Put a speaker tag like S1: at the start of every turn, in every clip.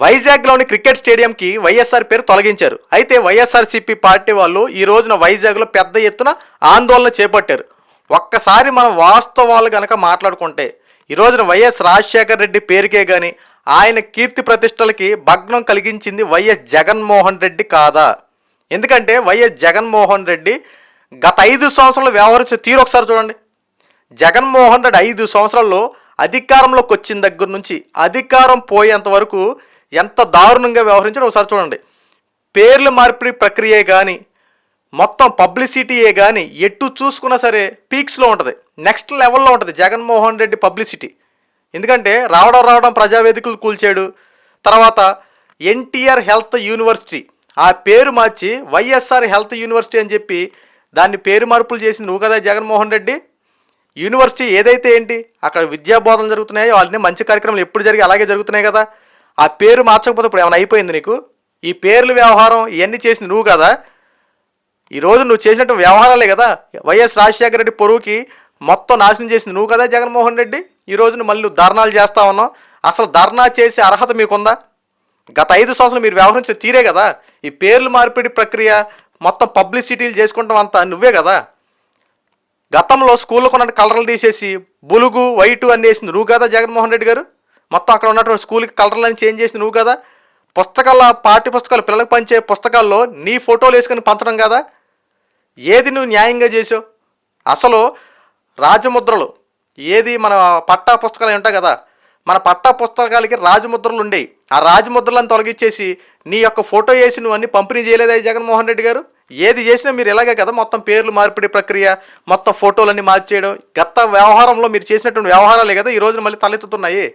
S1: వైజాగ్లోని cricket స్టేడియంకి YSR పేరు తొలగించారు. అయితే వైఎస్ఆర్సీపీ పార్టీ వాళ్ళు ఈ రోజున వైజాగ్లో పెద్ద ఎత్తున ఆందోళన చేపట్టారు. ఒక్కసారి మనం వాస్తవాలు గనక మాట్లాడుకుంటే ఈ రోజున వైఎస్ రాజశేఖర రెడ్డి పేరుకే కానీ ఆయన కీర్తి ప్రతిష్టలకి భగ్నం కలిగించింది వైఎస్ జగన్మోహన్ రెడ్డి కాదా? ఎందుకంటే వైఎస్ జగన్మోహన్ రెడ్డి గత ఐదు సంవత్సరాలు వ్యవహరించే తీరు ఒకసారి చూడండి. జగన్మోహన్ రెడ్డి ఐదు సంవత్సరాల్లో అధికారంలోకి వచ్చిన దగ్గర నుంచి అధికారం పోయేంత వరకు ఎంత దారుణంగా వ్యవహరించాడో ఒకసారి చూడండి. పేర్ల మార్పిడి ప్రక్రియే కానీ మొత్తం పబ్లిసిటీయే కానీ ఎటు చూసుకున్నా సరే పీక్స్లో ఉంటుంది. నెక్స్ట్ లెవెల్లో ఉంటుంది జగన్మోహన్ రెడ్డి పబ్లిసిటీ. ఎందుకంటే రావడం రావడం ప్రజావేదికలు కూల్చాడు. తర్వాత ఎన్టీఆర్ హెల్త్ యూనివర్సిటీ. ఆ పేరు మార్చి వైఎస్ఆర్ హెల్త్ యూనివర్సిటీ అని చెప్పి దాన్ని పేరు మార్పులు చేసింది నువ్వు కదా జగన్మోహన్ రెడ్డి. యూనివర్సిటీ ఏదైతే ఏంటి అక్కడ విద్యాబోధనలు జరుగుతున్నాయో వాళ్ళని మంచి కార్యక్రమాలు ఎప్పుడు జరిగి అలాగే జరుగుతున్నాయి కదా. ఆ పేరు మార్చకపోతే ఇప్పుడు ఏమైనా అయిపోయింది నీకు? ఈ పేర్లు వ్యవహారం ఇవన్నీ చేసింది నువ్వు కదా. ఈరోజు నువ్వు చేసినట్టు వ్యవహారాలే కదా. వైఎస్ రాజశేఖర రెడ్డి పొరువుకి మొత్తం నాశనం చేసింది నువ్వు కదా జగన్మోహన్ రెడ్డి. ఈ రోజున మళ్ళీ నువ్వు ధర్నాలు చేస్తా ఉన్నావు. అసలు ధర్నా చేసే అర్హత మీకుందా? గత ఐదు సంవత్సరాలు మీరు వ్యవహరించే తీరే కదా. ఈ పేర్లు మార్పిడి ప్రక్రియ మొత్తం పబ్లిసిటీలు చేసుకుంటాం అంతా నువ్వే కదా. గతంలో స్కూల్లో కొన్న కలర్లు తీసేసి బులుగు వైటు అని వేసింది నువ్వు కదా జగన్మోహన్ రెడ్డి గారు. మొత్తం అక్కడ ఉన్నటువంటి స్కూల్కి కలర్లను చేంజ్ చేసి నువ్వు కదా. పుస్తకాల పాఠ్య పుస్తకాలు పిల్లలకు పంచే పుస్తకాల్లో నీ ఫోటోలు వేసుకొని పంచడం కదా. ఏది నువ్వు న్యాయంగా చేసావు? అసలు రాజముద్రలు ఏది మన పట్టా పుస్తకాలు ఉంటాయి కదా. మన పట్టా పుస్తకాలకి రాజముద్రలు ఉండేవి ఆ రాజముద్రలను తొలగించేసి నీ యొక్క ఫోటో వేసి నువ్వు అన్ని పంపిణీ చేయలేదా జగన్మోహన్ రెడ్డి గారు? ఏది చేసినా మీరు ఇలాగే కదా మొత్తం పేర్లు మార్పిడి ప్రక్రియ మొత్తం ఫోటోలన్నీ మార్చేయడం. గత వ్యవహారంలో మీరు చేసినటువంటి వ్యవహారాలే కదా ఈ రోజున మళ్ళీ తలెత్తుతున్నాయి.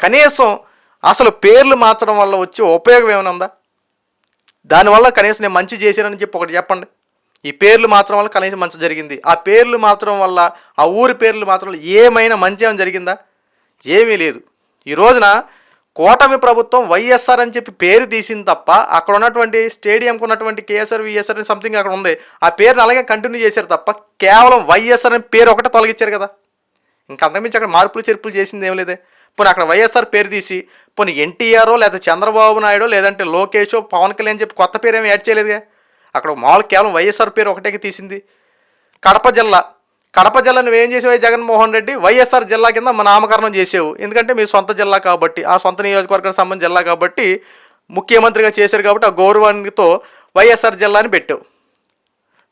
S1: కనీసం అసలు పేర్లు మార్చడం వల్ల వచ్చే ఉపయోగం ఏమైనా ఉందా? దానివల్ల కనీసం నేను మంచి చేశానని చెప్పి ఒకటి చెప్పండి. ఈ పేర్లు మాత్రం వల్ల కనీసం మంచి జరిగింది. ఆ పేర్లు మాత్రం వల్ల ఆ ఊరి పేర్లు మాత్రం ఏమైనా మంచి ఏమైనా జరిగిందా? ఏమీ లేదు. ఈ రోజున కూటమి ప్రభుత్వం వైఎస్ఆర్ అని చెప్పి పేరు తీసింది తప్ప అక్కడ ఉన్నటువంటి స్టేడియంకు ఉన్నటువంటి కేఎస్ఆర్ విఎస్ఆర్ అని సంథింగ్ అక్కడ ఉంది. ఆ పేరుని అలాగే కంటిన్యూ చేశారు తప్ప కేవలం వైఎస్ఆర్ అనే పేరు ఒకటే తొలగించారు కదా. ఇంకా అంతకుమించి అక్కడ మార్పులు చేర్పులు చేసింది ఏం లేదే. పోనీ అక్కడ వైఎస్ఆర్ పేరు తీసి పోనీ ఎన్టీఆర్ లేదా చంద్రబాబు నాయుడు లేదంటే లోకేష్ పవన్ కళ్యాణ్ చెప్పి కొత్త పేరు ఏమి యాడ్ చేయలేదుగా? అక్కడ మామూలు కేవలం వైఎస్ఆర్ పేరు ఒకటే తీసింది. కడప జిల్లా. కడప జిల్లా నువ్వేం చేసావు? జగన్మోహన్ రెడ్డి వైఎస్ఆర్ జిల్లా కింద మా నామకరణం చేసావు. ఎందుకంటే మీ సొంత జిల్లా కాబట్టి ఆ సొంత నియోజకవర్గానికి సంబంధించిన జిల్లా కాబట్టి ముఖ్యమంత్రిగా చేశారు కాబట్టి ఆ గౌరవాన్నితో వైఎస్ఆర్ జిల్లాని పెట్టావు.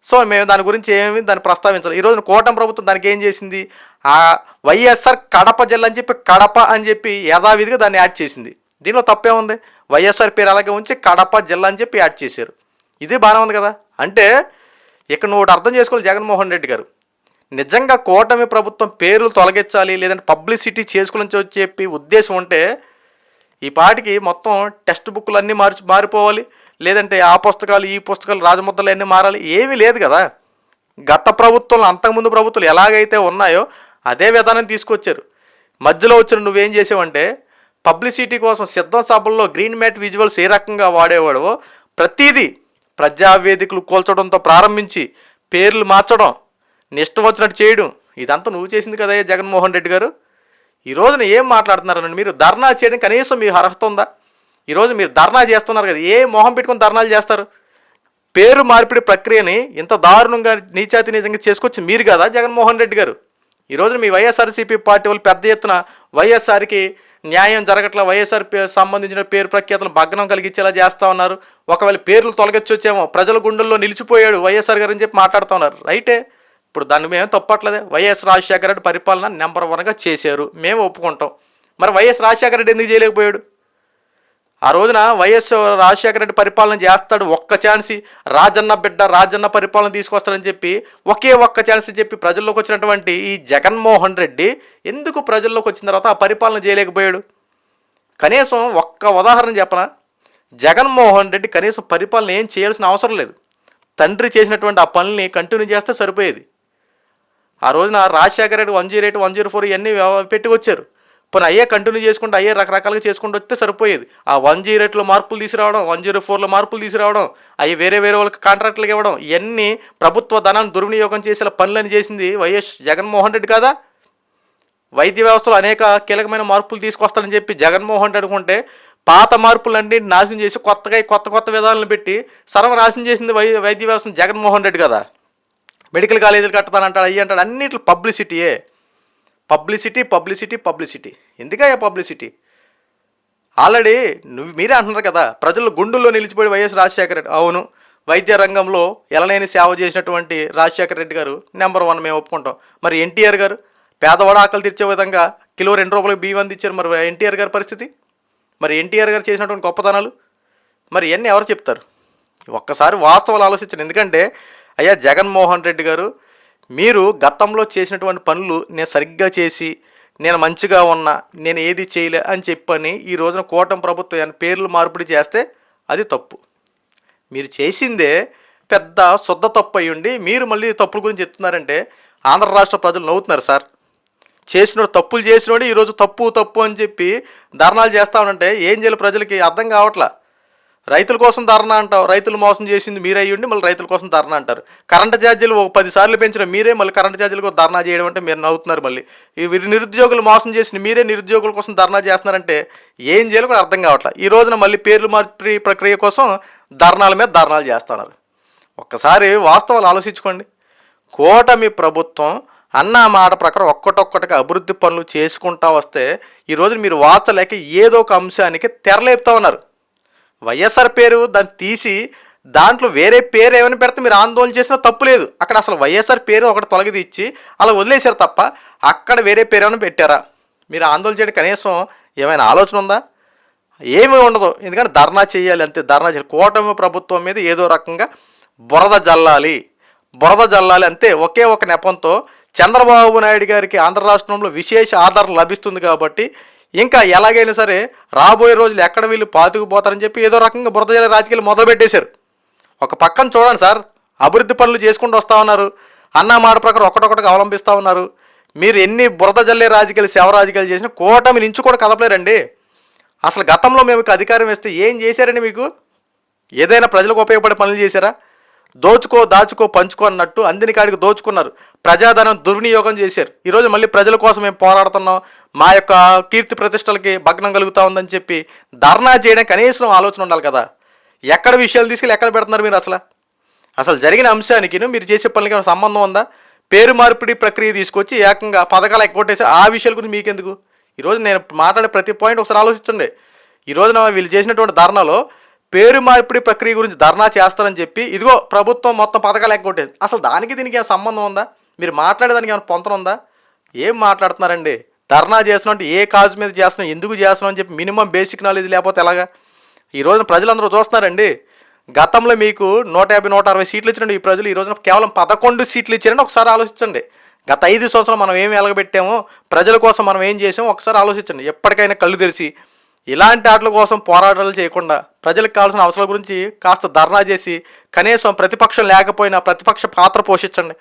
S1: సో మేము దాని గురించి ఏమి దాన్ని ప్రస్తావించాలి ఈరోజు కూటమి ప్రభుత్వం దానికి ఏం చేసింది? ఆ వైఎస్ఆర్ కడప జిల్లా అని చెప్పి కడప అని చెప్పి యథావిధిగా దాన్ని యాడ్ చేసింది. దీనిలో తప్పే ఉంది. వైఎస్ఆర్ పేరు అలాగే ఉంచి కడప జిల్లా అని చెప్పి యాడ్ చేశారు. ఇది బాగానే ఉంది కదా? అంటే ఇక్కడ నువ్వు అర్థం చేసుకోవాలి జగన్మోహన్ రెడ్డి గారు. నిజంగా కూటమి ప్రభుత్వం పేర్లు తొలగించాలి లేదంటే పబ్లిసిటీ చేసుకోవాలని చెప్పి ఉద్దేశం ఉంటే ఈ పాటికి మొత్తం టెక్స్ట్ బుక్లు అన్నీ మార్చి మారిపోవాలి. లేదంటే ఆ పుస్తకాలు ఈ పుస్తకాలు రాజముద్రలు అన్నీ మారాలి? ఏమీ లేదు కదా. గత ప్రభుత్వం అంతకుముందు ప్రభుత్వాలు ఎలాగైతే ఉన్నాయో అదే విధానం తీసుకొచ్చారు. మధ్యలో వచ్చిన నువ్వేం చేసావంటే పబ్లిసిటీ కోసం సిద్ధం సభల్లో గ్రీన్ మ్యాట్ విజువల్స్ ఏ రకంగా వాడేవాడో ప్రతిదీ ప్రజావేదికలు కూల్చడంతో ప్రారంభించి పేర్లు మార్చడం నిష్టం వచ్చినట్టు చేయడం ఇదంతా నువ్వు చేసింది కదా జగన్మోహన్ రెడ్డి గారు. ఈ రోజున ఏం మాట్లాడుతున్నారండి మీరు ధర్నా చేయడం కనీసం మీకు అర్హత ఉందా? ఈరోజు మీరు ధర్నా చేస్తున్నారు కదా ఏ మొహం పెట్టుకుని ధర్నాలు చేస్తారు? పేరు మార్పిడి ప్రక్రియని ఇంత దారుణంగా నీచాతి నిజంగా చేసుకొచ్చి మీరు కదా జగన్మోహన్ రెడ్డి గారు? ఈరోజు మీ వైఎస్ఆర్సీపీ పార్టీ వాళ్ళు పెద్ద ఎత్తున వైఎస్ఆర్కి న్యాయం జరగట్ల వైఎస్ఆర్ పే- సంబంధించిన పేరు ప్రఖ్యాతలు భగ్నం కలిగించేలా చేస్తూ ఉన్నారు. ఒకవేళ పేర్లు తొలగించొచ్చేమో ప్రజల గుండెల్లో నిలిచిపోయాడు వైఎస్ఆర్ గారు అని చెప్పి మాట్లాడుతూ ఉన్నారు. రైటే? ఇప్పుడు దాన్ని మేము తప్పట్లేదే. వైఎస్ రాజశేఖర రెడ్డి పరిపాలన నెంబర్ వన్గా చేశారు. మేము ఒప్పుకుంటాం. మరి వైఎస్ రాజశేఖర రెడ్డి ఎందుకు చేయలేకపోయాడు? ఆ రోజున వైఎస్ రాజశేఖర రెడ్డి పరిపాలన చేస్తాడు ఒక్క ఛాన్స్. రాజన్న బిడ్డ రాజన్న పరిపాలన తీసుకొస్తాడని చెప్పి ఒకే ఒక్క ఛాన్స్ చెప్పి ప్రజల్లోకి వచ్చినటువంటి ఈ జగన్మోహన్ రెడ్డి ఎందుకు ప్రజల్లోకి వచ్చిన తర్వాత ఆ పరిపాలన చేయలేకపోయాడు? కనీసం ఒక్క ఉదాహరణ చెప్పనా? జగన్మోహన్ రెడ్డి కనీసం పరిపాలన ఏం చేయాల్సిన అవసరం లేదు. తండ్రి చేసినటువంటి ఆ పనుల్ని కంటిన్యూ చేస్తే సరిపోయేది. ఆ రోజున Rajasekhara Reddy one zero eight one zero four ఇవన్నీ పెట్టుకొచ్చారు. పని అయ్యే కంటిన్యూ చేసుకుంటూ అయ్యే రకరకాలుగా చేసుకుంటూ వస్తే సరిపోయేది. ఆ వన్ జీరో ఎయిట్లో మార్పులు తీసుకురావడం వన్ జీరో ఫోర్లో మార్పులు తీసుకురావడం అవి వేరే వేరే వాళ్ళకి కాంట్రాక్టులకు ఇవ్వడం ఇవన్నీ ప్రభుత్వ ధనాన్ని దుర్వినియోగం చేసేలా పనులని చేసింది వైఎస్ జగన్మోహన్ రెడ్డి కాదా? వైద్య వ్యవస్థలో అనేక కీలకమైన మార్పులు తీసుకొస్తాడని చెప్పి జగన్మోహన్ రెడ్డి అనుకుంటే పాత మార్పులన్నీ నాశనం చేసి కొత్తగా కొత్త కొత్త విధానాలను పెట్టి సర్వనాశనం చేసింది వై వైద్య వ్యవస్థ జగన్మోహన్ రెడ్డి కదా? మెడికల్ కాలేజీలు కట్టతానంటాడు అయ్యి అంటాడు అన్నిట్లో పబ్లిసిటీయే పబ్లిసిటీ పబ్లిసిటీ పబ్లిసిటీ. ఎందుకయ్యా పబ్లిసిటీ? ఆల్రెడీ నువ్వు మీరే అంటున్నారు కదా ప్రజలు గుండెల్లో నిలిచిపోయి వైఎస్ రాజశేఖర రెడ్డి అవును వైద్య రంగంలో ఎలలేని సేవ చేసినటువంటి రాజశేఖర రెడ్డి గారు నెంబర్ వన్ మేము ఒప్పుకుంటాం. మరి ఎన్టీఆర్ గారు పేదవాడు ఆకలి తీర్చే విధంగా కిలో రెండు రూపాయలకు బియ్యం అందించారు. మరి ఎన్టీఆర్ గారి పరిస్థితి? మరి ఎన్టీఆర్ గారు చేసినటువంటి గొప్పతనాలు? మరి ఇవన్నీ ఎవరు చెప్తారు? ఒక్కసారి వాస్తవాలు ఆలోచించండి. ఎందుకంటే అయ్యా జగన్మోహన్ రెడ్డి గారు మీరు గతంలో చేసినటువంటి పనులు నేను సరిగ్గా చేసి నేను మంచిగా ఉన్నా నేను ఏది చేయలే అని చెప్పని ఈ రోజున కూటమి ప్రభుత్వం పేర్లు మార్పిడి చేస్తే అది తప్పు. మీరు చేసిందే పెద్ద శుద్ధ తప్పు అయి ఉండి మీరు మళ్ళీ తప్పుల గురించి చెప్తున్నారంటే ఆంధ్ర రాష్ట్ర ప్రజలు నవ్వుతున్నారు సార్. చేసినోడు తప్పులు చేసినోడు ఈరోజు తప్పు తప్పు అని చెప్పి ధర్నాలు చేస్తా ఉంటే ఏం చేయాలి ప్రజలకి? అర్థం కావట్లా. రైతుల కోసం ధర్నా అంటావు రైతులు మోసం చేసింది మీరే అయ్యుండి మళ్ళీ రైతుల కోసం ధర్నా అంటారు. కరెంటు ఛార్జీలు ఒక పది సార్లు పెంచిన మీరే మళ్ళీ కరెంటు ఛార్జీలకు ధర్నా చేయడం అంటే మీరు నవ్వుతున్నారు మళ్ళీ. ఈ నిరుద్యోగులు మోసం చేసిన మీరే నిరుద్యోగుల కోసం ధర్నా చేస్తున్నారంటే ఏం చేయాలో కూడా అర్థం కావట్లేదు ఈ రోజున మళ్ళీ పేర్లు మార్పి ప్రక్రియ కోసం ధర్నాల మీద ధర్నాలు చేస్తున్నారు. ఒక్కసారి వాస్తవాలు ఆలోచించుకోండి. కూటమి ప్రభుత్వం అన్న మాట ప్రకారం ఒక్కటొక్కటిగా అభివృద్ధి పనులు చేసుకుంటా వస్తే ఈరోజు మీరు వాచలేక ఏదో ఒక అంశానికి తెరలేపుతా ఉన్నారు. వైఎస్ఆర్ పేరు దాన్ని తీసి దాంట్లో వేరే పేరు ఏమైనా పెడితే మీరు ఆందోళన చేసినా తప్పు లేదు. అక్కడ అసలు వైఎస్ఆర్ పేరు ఒకటి తొలగి ఇచ్చి అలా వదిలేశారు తప్ప అక్కడ వేరే పేరు ఏమైనా పెట్టారా? మీరు ఆందోళన చేయడం కనీసం ఏమైనా ఆలోచన ఉందా? ఏమీ ఉండదు. ఎందుకంటే ధర్నా చేయాలి అంతే. ధర్నా చేయాలి. కూటమి ప్రభుత్వం మీద ఏదో రకంగా బురద జల్లాలి. బురద జల్లాలి అంతే. ఒకే ఒక నెపంతో చంద్రబాబు నాయుడు గారికి ఆంధ్ర రాష్ట్రంలో విశేష ఆదరణ లభిస్తుంది కాబట్టి ఇంకా ఎలాగైనా సరే రాబోయే రోజులు ఎక్కడ వీళ్ళు పాతుకుపోతారని చెప్పి ఏదో రకంగా బురద జల్లే రాజకీయాలు మొదలుపెట్టేశారు. ఒక పక్కన చూడండి సార్ అభివృద్ధి పనులు చేసుకుంటూ వస్తూ ఉన్నారు. అన్న మాట ప్రకారం ఒకటొకటిగా అవలంబిస్తూ ఉన్నారు. మీరు ఎన్ని బురద జల్లే రాజకీయాలు సేవ రాజకీయాలు చేసినా కూటమి నుంచి కూడా కదపలేరండి. అసలు గతంలో మేము అధికారం ఇస్తే ఏం చేశారండి మీకు? ఏదైనా ప్రజలకు ఉపయోగపడే పనులు చేశారా? దోచుకో దాచుకో పంచుకో అన్నట్టు అందిని కాడికి దోచుకున్నారు. ప్రజాధనం దుర్వినియోగం చేశారు. ఈరోజు మళ్ళీ ప్రజల కోసం మేము పోరాడుతున్నాం. మా యొక్క కీర్తి ప్రతిష్టలకి భగ్నం కలుగుతా ఉందని చెప్పి ధర్నా చేయడం కనీసం ఆలోచన ఉండాలి కదా. ఎక్కడ విషయాలు తీసుకెళ్ళి ఎక్కడ పెడుతున్నారు మీరు అసలు? అసలు జరిగిన అంశానికి మీరు చేసే పనులకి ఏమైనా సంబంధం ఉందా? పేరు మార్పిడి ప్రక్రియ తీసుకొచ్చి ఏకంగా పథకాలు ఎక్కొట్టేసి ఆ విషయాల గురించి మీకెందుకు? ఈరోజు నేను మాట్లాడే ప్రతి పాయింట్ ఒకసారి ఆలోచించండి. ఈ రోజున వీళ్ళు చేసినటువంటి ధర్నాలో పేరు మార్పిడి ప్రక్రియ గురించి ధర్నా చేస్తారని చెప్పి ఇదిగో ప్రభుత్వం మొత్తం పథకాలు ఎక్కొట్టేది అసలు దానికి దీనికి ఏమైనా సంబంధం ఉందా? మీరు మాట్లాడేదానికి ఏమైనా పొంతన ఉందా? ఏం మాట్లాడుతున్నారండి? ధర్నా చేస్తున్నాం అంటే ఏ కాజు మీద చేస్తున్నాం? ఎందుకు చేస్తున్నాం అని చెప్పి మినిమం బేసిక్ నాలెడ్జ్ లేకపోతే ఎలాగా? ఈ రోజున ప్రజలందరూ చూస్తున్నారండి. గతంలో మీకు నూట యాభై నూట అరవై సీట్లు ఇచ్చినండి ఈ ప్రజలు ఈ రోజున కేవలం పదకొండు సీట్లు ఇచ్చారని ఒకసారి ఆలోచించండి. గత ఐదు సంవత్సరాలు మనం ఏం ఎలగబెట్టామో ప్రజల కోసం మనం ఏం చేసామో ఒకసారి ఆలోచించండి. ఎప్పటికైనా కళ్ళు తెరిచి ఇలాంటి ఆటల కోసం పోరాటాలు చేయకుండా ప్రజలకు కావాల్సిన అవసరాల గురించి కాస్త ధర్నా చేసి కనీసం ప్రతిపక్షం లేకపోయినా ప్రతిపక్ష పాత్ర పోషించండి.